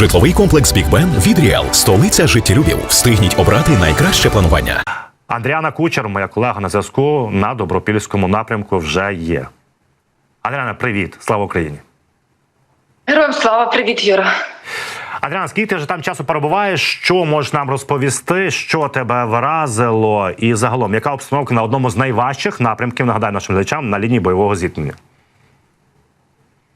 Житловий комплекс Бік Бен від Ріал. Столиця життєлюбів. Встигніть обрати найкраще планування. Андріана Кучер, моя колега на зв'язку на добропільському напрямку, вже є. Андріана, привіт, слава Україні. Героям слава, привіт, Юра. Андріана, скільки ти вже там часу перебуваєш? Що можеш нам розповісти? Що тебе вразило? І загалом, яка обстановка на одному з найважчих напрямків? Нагадаю нашим глядачам на лінії бойового зіткнення?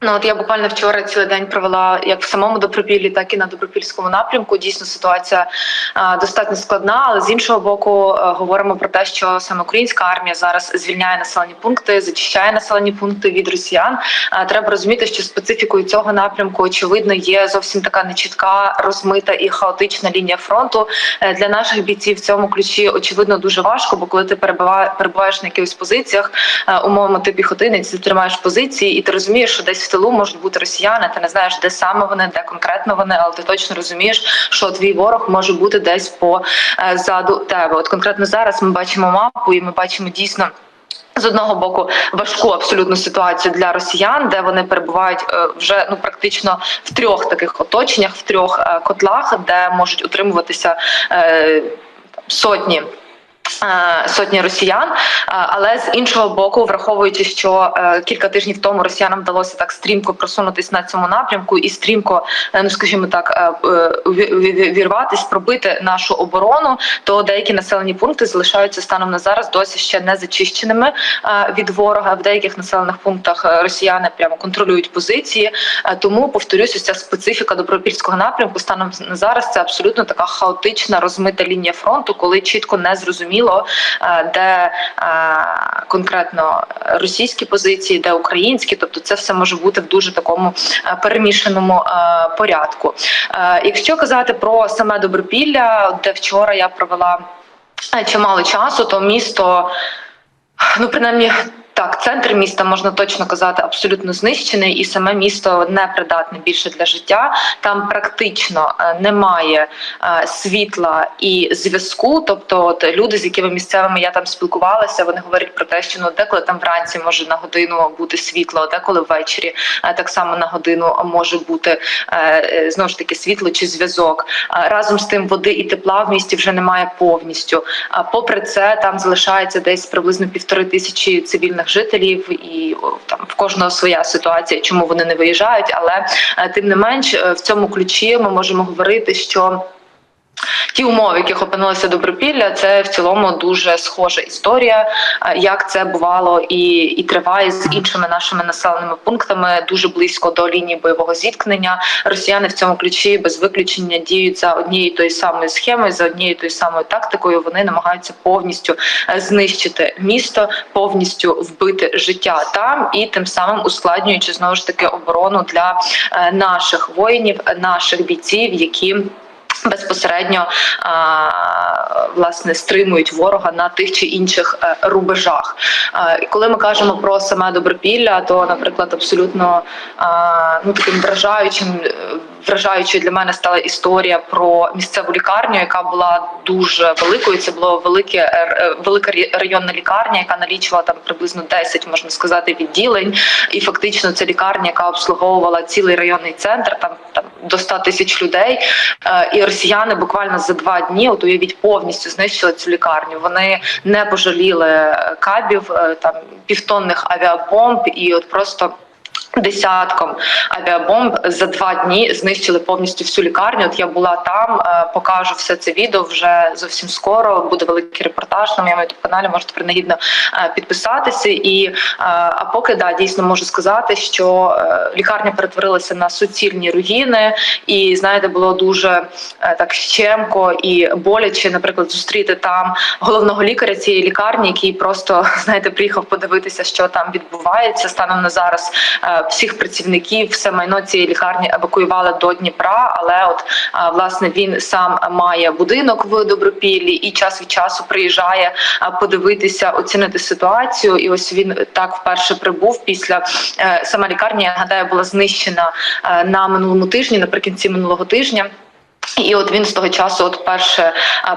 Ну от я буквально вчора цілий день провела як в самому Добропіллі, так і на Добропільському напрямку. Дійсно, ситуація а, достатньо складна, але з іншого боку, а, говоримо про те, що саме українська армія зараз звільняє населені пункти, зачищає населені пункти від росіян. А, треба розуміти, що специфікою цього напрямку очевидно є зовсім така нечітка, розмита і хаотична лінія фронту. Е, Для наших бійців в цьому ключі очевидно дуже важко, бо коли ти перебува- перебуваєш на якихось позиціях, е, умовно ти піхотинець, ти тримаєш позиції, і ти розумієш, що десь в тилу можуть бути росіяни. Ти не знаєш, де саме вони, де конкретно вони, але ти точно розумієш, що твій ворог може бути десь позаду тебе. От конкретно зараз ми бачимо мапу, і ми бачимо дійсно. З одного боку важку абсолютну ситуацію для росіян, де вони перебувають е, вже ну практично в трьох таких оточеннях, в трьох е, котлах, де можуть утримуватися е, сотні. Е, Сотні росіян, Е, але з іншого боку, враховуючи, що е, кілька тижнів тому росіянам вдалося так стрімко просунутись на цьому напрямку і стрімко, ну скажімо так, ві- ві- вірватись, пробити нашу оборону, то деякі населені пункти залишаються станом на зараз досі ще не зачищеними від ворога. В деяких населених пунктах росіяни прямо контролюють позиції. Тому повторюсь, ця специфіка добропільського напрямку станом на зараз це абсолютно така хаотична розмита лінія фронту, коли чітко не зрозуміло, е, де е, конкретно російські позиції, де українські, тобто це все може бути в дуже такому е, перемішаному порядку. Якщо казати про саме Добропілля, де вчора я провела чимало часу, то місто, ну принаймні. Так, центр міста можна точно казати абсолютно знищений, і саме місто не придатне більше для життя. Там практично е, немає е, світла і зв'язку. Тобто, от люди, з якими місцевими я там спілкувалася, вони говорять про те, що ну деколи там вранці може на годину бути світло, деколи ввечері е, так само на годину може бути знову ж таки світло чи зв'язок. Разом з тим води і тепла в місті вже немає повністю. А попри це, там залишається десь приблизно півтори тисячі цивільних жителів, і там в кожного своя ситуація, чому вони не виїжджають. Але е, тим не менш, е, в цьому ключі ми можемо говорити, що. Ті умови, в яких опинилося добропілля, це в цілому дуже схожа історія, е, як це бувало і, і триває з іншими нашими населеними пунктами дуже близько до лінії бойового зіткнення. Росіяни в цьому ключі без виключення діють за однією тої самою схемою, за однією тою самою тактикою. Вони намагаються повністю е, знищити місто, повністю вбити життя там і тим самим ускладнюючи знову ж таки оборону для е, наших воїнів, наших бійців, які безпосередньо власне стримують ворога на тих чи інших е, рубежах. І коли ми кажемо про саме добропілля, то, наприклад, абсолютно ну таким вражаючим. е, Вражаючою для мене стала історія про місцеву лікарню, яка була дуже великою. Це було велике е, велика районна лікарня, яка налічувала там приблизно 10, можна сказати, відділень. І фактично це лікарня, яка обслуговувала цілий районний центр, там там до 100 тисяч людей. Е, І росіяни буквально за два дні, от уявіть, повністю знищили цю лікарню. Вони не пожаліли е, кабів, е, там півтонних авіабомб, і от просто. Десятком авіабомб за два дні знищили повністю всю лікарню. От я була там, е, покажу все це відео вже зовсім скоро. Буде великий репортаж на моєму каналі. Можете принагідно е, підписатися. І е, а поки да дійсно можу сказати, що лікарня перетворилася на суцільні руїни, і знаєте, було дуже так щемко і боляче, наприклад, зустріти там головного лікаря цієї лікарні, який просто знаєте, приїхав подивитися, що там відбувається. Станом на зараз всіх працівників, все майно цієї лікарні евакуювали до Дніпра. Але от власне він сам має будинок в Добропіллі і час від часу приїжджає подивитися, оцінити ситуацію. І ось він так вперше прибув після е, сама лікарня. Я гадаю, була знищена е, на минулому тижні, наприкінці минулого тижня. І от він з того часу, от перше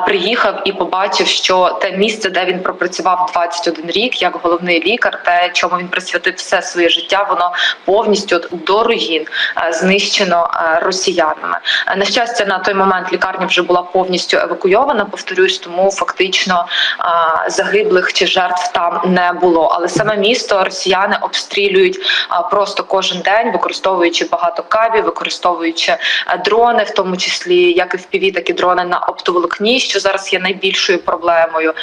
приїхав і побачив, що те місце, де він пропрацював 21 рік, як головний лікар, те, чому він присвятив все своє життя, воно повністю от, до руїн знищено росіянами. На щастя, на той момент лікарня вже була повністю евакуйована. Повторюсь, тому фактично загиблих чи жертв там не було. Але саме місто росіяни обстрілюють просто кожен день, використовуючи багато кабів, використовуючи дрони, в тому числі як FPV, так і дрони на оптоволокні, що зараз є найбільшою проблемою.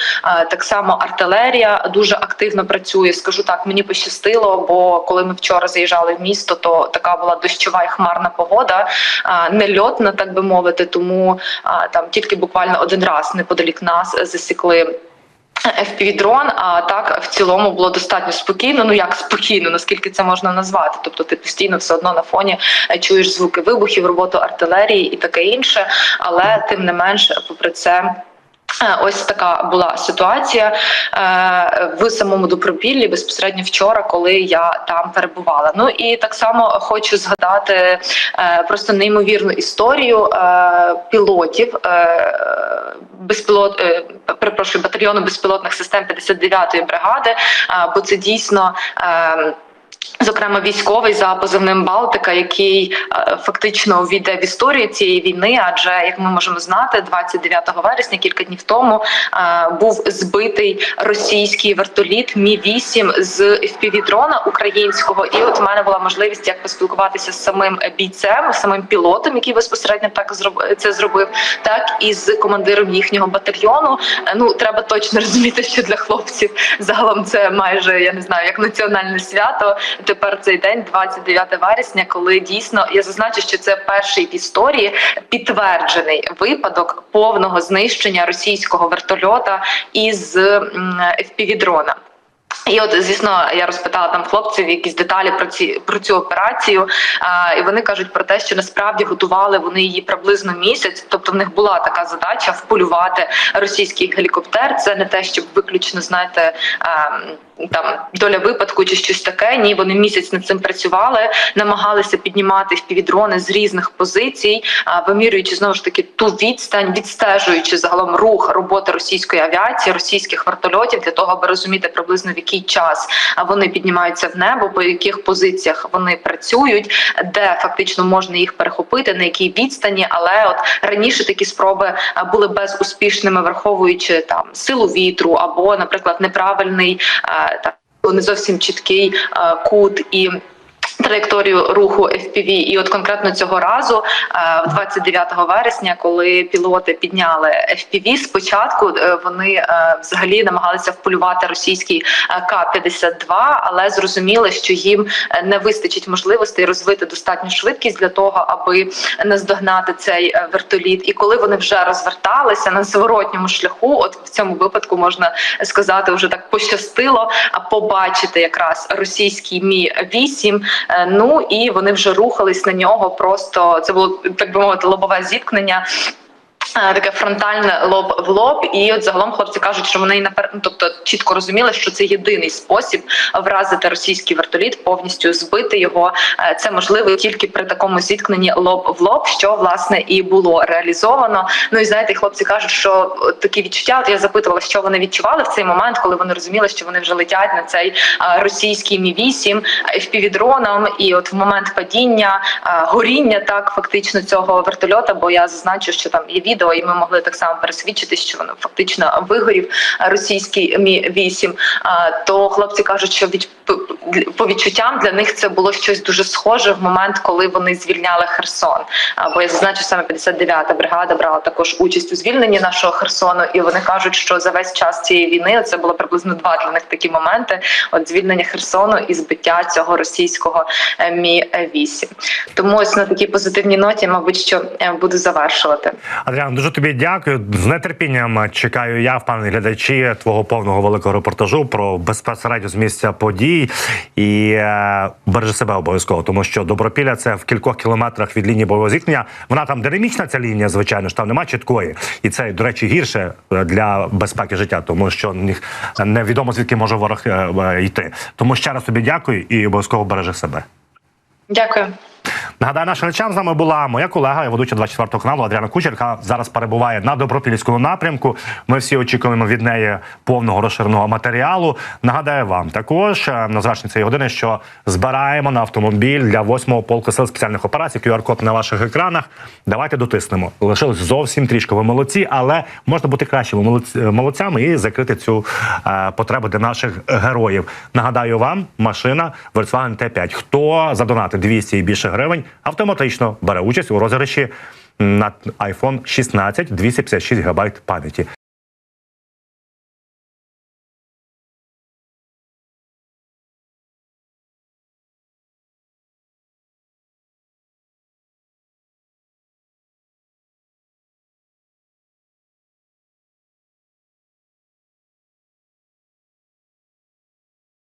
Так само артилерія дуже активно працює. Скажу так, мені пощастило, бо коли ми вчора заїжджали в місто, то така була дощова і хмарна погода, а, нельотна, так би мовити. Тому там тільки буквально один раз неподалік нас засікли. FPV-дрон, а так в цілому було достатньо спокійно. Ну як спокійно, наскільки це можна назвати? Тобто ти постійно все одно на фоні е, чуєш звуки вибухів, роботу артилерії і таке інше. Але тим не менш, попри це. Е, Ось така була ситуація е, в самому Добропіллі безпосередньо вчора, коли я там перебувала. Ну і так само хочу згадати е, просто неймовірну історію пілотів безпілот, перепрошую, батальйону безпілотних систем 59-ї бригади. бо це дійсно. Зокрема, військовий за позивним Балтика, який е, фактично увійде в історію цієї війни, адже як ми можемо знати, 29 вересня, кілька днів тому, е, був збитий російський вертоліт Мі 8 з FPV-дрона українського. І от в мене була можливість як поспілкуватися з самим бійцем, самим пілотом, який безпосередньо так це зробив, так і з командиром їхнього батальйону. Е, Ну треба точно розуміти, що для хлопців загалом це майже я не знаю, як національне свято. Тепер цей день, 29 вересня, коли дійсно я зазначу, що це перший в історії підтверджений випадок повного знищення російського вертольота із FPV-дрона. І от, звісно, я розпитала там хлопців якісь деталі про ці про цю операцію. А, і вони кажуть про те, що насправді готували вони її приблизно місяць. Тобто в них була така задача вполювати російський гелікоптер. Це не те, щоб виключно знаєте. А, там доля випадку чи щось таке. Ні, вони місяць над цим працювали, намагалися піднімати впівдрони з різних позицій, вимірюючи знову ж таки ту відстань, відстежуючи загалом рух роботи російської авіації, російських вертольотів для того, аби розуміти приблизно в який час вони піднімаються в небо, по яких позиціях вони працюють, де фактично можна їх перехопити, на якій відстані. Але от раніше такі спроби були безуспішними, враховуючи там силу вітру або, наприклад, неправильний так не зовсім чіткий кут і. Траєкторію руху FPV. і от конкретно цього разу, е, 29 вересня, коли пілоти підняли FPV, спочатку е, вони е, взагалі намагалися вполювати російський е, К-52, але зрозуміли, що їм е, не вистачить можливостей розвити достатню швидкість для того, аби наздогнати цей е, вертоліт. І коли вони вже розверталися на зворотньому шляху, от в цьому випадку можна сказати, вже так пощастило, побачити якраз російський мі 8 Е, Ну і вони вже рухались на нього. Просто це було так би мовити лобове зіткнення. Е, Таке фронтальне лоб в лоб, і от загалом хлопці кажуть, що вони напер... ну, тобто чітко розуміли, що це єдиний спосіб вразити російський вертоліт, повністю збити його. Е, Це можливо тільки при такому зіткненні лоб в лоб, що власне і було реалізовано. Ну і знаєте, хлопці кажуть, що такі відчуття. От я запитувала, що вони відчували в цей момент, коли вони розуміли, що вони вже летять на цей е, російський мі 8 FPV-дроном, і от в момент падіння е, горіння, так фактично цього вертольота. Бо я зазначу, що там є відео, і ми могли так само пересвідчити, що воно фактично вигорів російський мі 8 То хлопці кажуть, що від по відчуттям для них це було щось дуже схоже в момент, коли вони звільняли Херсон. А, Бо я зазначу саме 59-та бригада брала також участь у звільненні нашого Херсону, і вони кажуть, що за весь час цієї війни це було приблизно два для них такі моменти: от звільнення Херсону і збиття цього російського е, мі 8 Тому ось на такій позитивній ноті, мабуть, що е, буду завершувати. Адріан, дуже тобі дякую. З нетерпінням чекаю я, впевнений глядачі, твого повного великого репортажу про безпосередньо з місця подій. І е, бережи себе обов'язково, тому що Добропілля це в кількох кілометрах від лінії бойового зіткнення. Вона там динамічна ця лінія, звичайно ж там немає чіткої, і це до речі гірше е, для безпеки життя, тому що невідомо звідки може ворог е, е, йти. Тому ще раз тобі дякую і обов'язково бережи себе. Дякую. Нагадаю, нашим глядачам з нами була моя колега, і ведуча 24 каналу Адріана Кучер, яка зараз перебуває на Добропільському напрямку. Ми всі очікуємо від неї повного розширеного матеріалу. Нагадаю вам також е, на завершення цієї години, що збираємо на автомобіль для 8-го полку сил спеціальних операцій. QR-код на ваших екранах. Давайте дотиснемо. Лишилось зовсім трішки. Ви молодці, але можна бути кращими молодць- молодцями і закрити цю е, потребу для наших героїв. Нагадаю вам, машина Volkswagen T5. Хто задонатить 200 і більше гривень, автоматично бере участь у розіграші на iPhone 16 256 ГБ пам'яті.